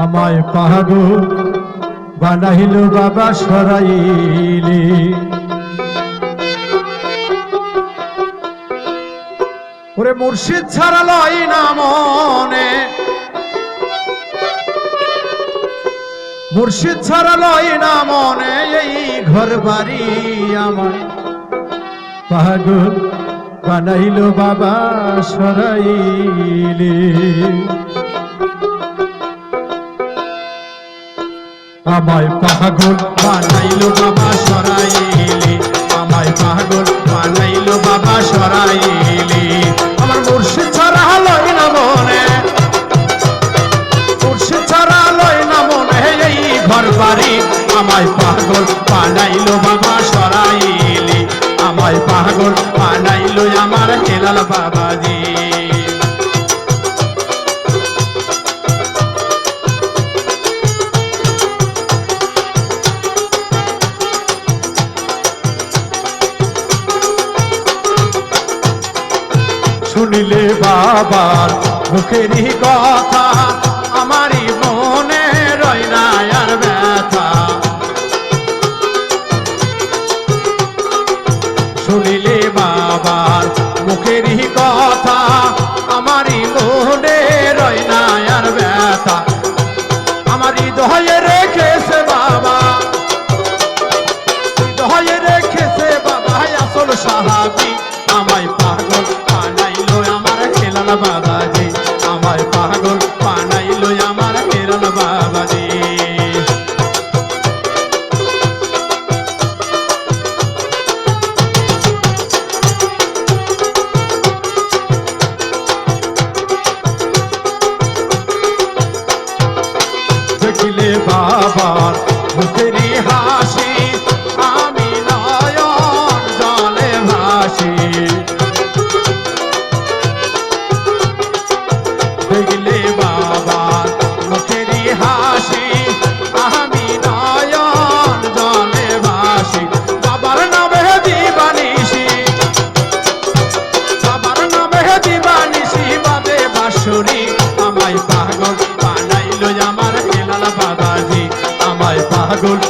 আমায় পাগল বানাইল বাবা সরাইলি। ওরে মুর্শিদ ছাড়া লয় না মনে। মুর্শিদ ছাড়া লয় না মনে, এই ঘর বাড়ি আমার পাগল বানাইল বাবা সরাইলি। আমায় পাগল বানাইলো বাবা সরাইলে, আমায় পাগল বানাইলো বাবা সরাইলে। আমার মুর্শিদ ছাড়া লয় না মনে, মুর্শিদ ছাড়া লয় না মনে, এই ঘর বাড়ি আমায় পাগল বানাইলো বাবা সরাইলে, আমায় পাগল বানাইলো আমার হেলাল বাবাজি। শুনিলে বাবার মুখেরই কথা আমারই মনে রয় না আর ব্যথা। শুনিলে বাবার Você পাগল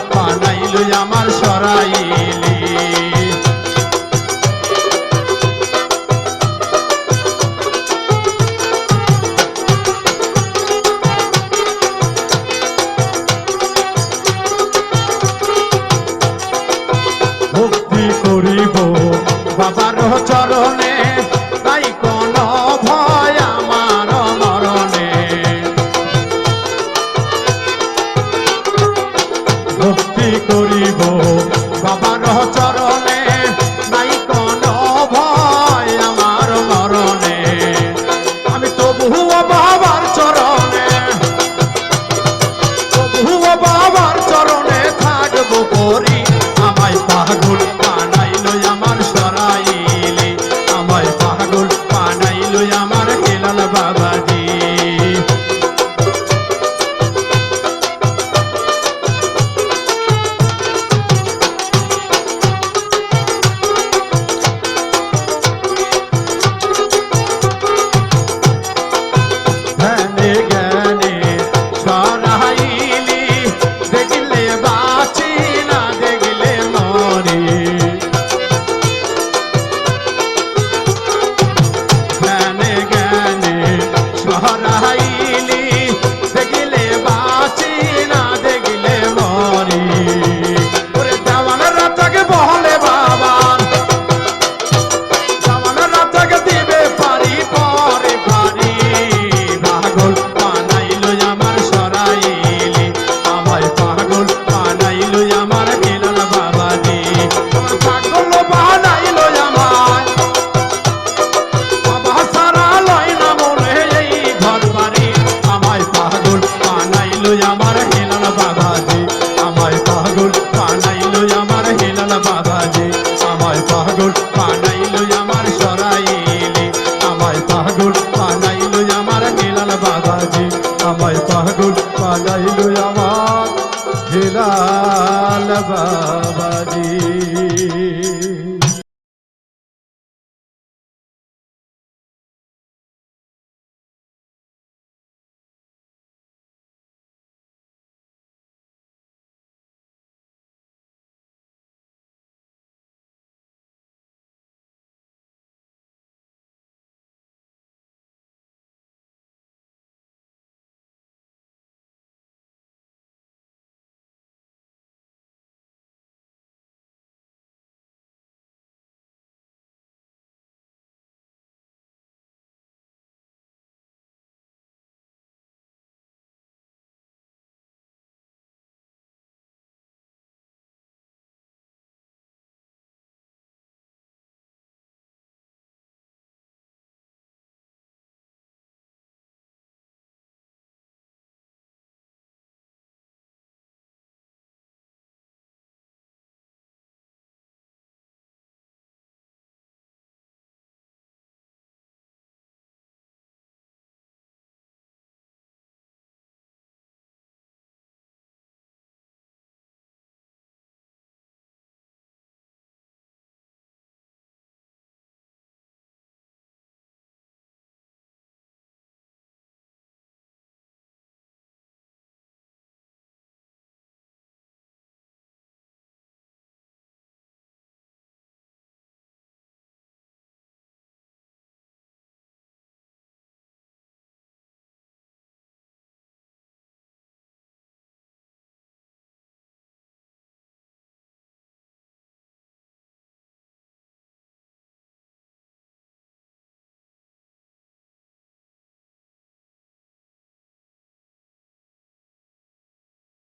পালাইল আমার হেলাল বাবাজি।